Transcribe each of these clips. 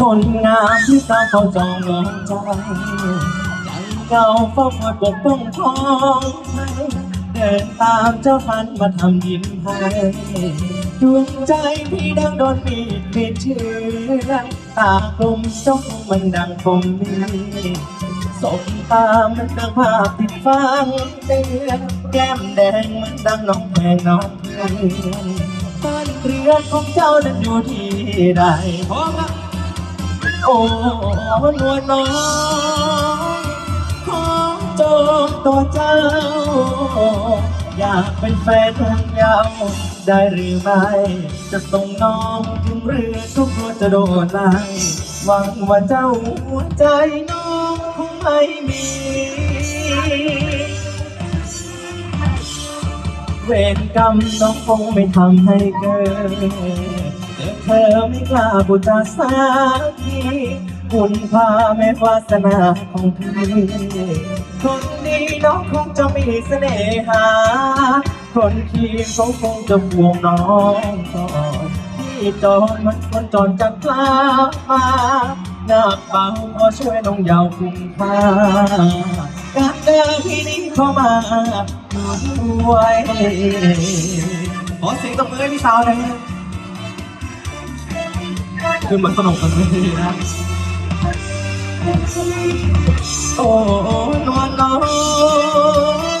คนงามที่ตามเขาจองมองใจใจเก่าเฝ้าคอยปกป้องพ้องให้เดินตามเจ้าฟันมาทำยิ้มให้ดวงใจพี่ดังโดนมีดปิดเชื่อตากลมจ้องมันดังคมมีสบตามันดังภาพติดฟังเตือนแก้มแดงมันดังน้องแพงน้องเพื่อนบ้านเรือนของเจ้านั้นอยู่ที่ใดพร้อมละ โอ้นวลน้องขอจองตัวเจ้า อยากเป็นแฟนของยาวได้หรือไม่ จะส่งน้องถึงเรือทุกคนจะโดนไล่หวังว่าเจ้าหัวใจน้องคงไม่มีเวรกรรมน้องคงไม่ทำให้เกิด แต่เธอไม่กล้าพูดจาสักทีคุณพาแม่วาสนาของพี่คนดีน้องคงจะมีเสน่หา คนคีมเขาคงจะห่วงน้องก่อนพี่จอนมันคนจอนจะกล้ามาหน้าเบาพอช่วยน้องยาวคุ้มค่าการเดินที่นี้เข้ามาด้วยขอเสียงตบมือให้พี่สาวหน่อย คือมันสนุกกันเลยนะโอ้นวลน้อง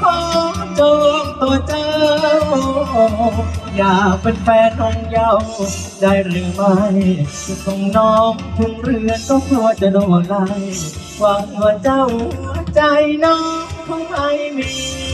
ขอจองตัวเจ้า อยากเป็นแฟนน้องเยาวได้หรือไม่จะส่งน้องถึงเรือนก็กลัวจะโดนไล่หวังว่าเจ้าหัวใจน้องคงไม่มี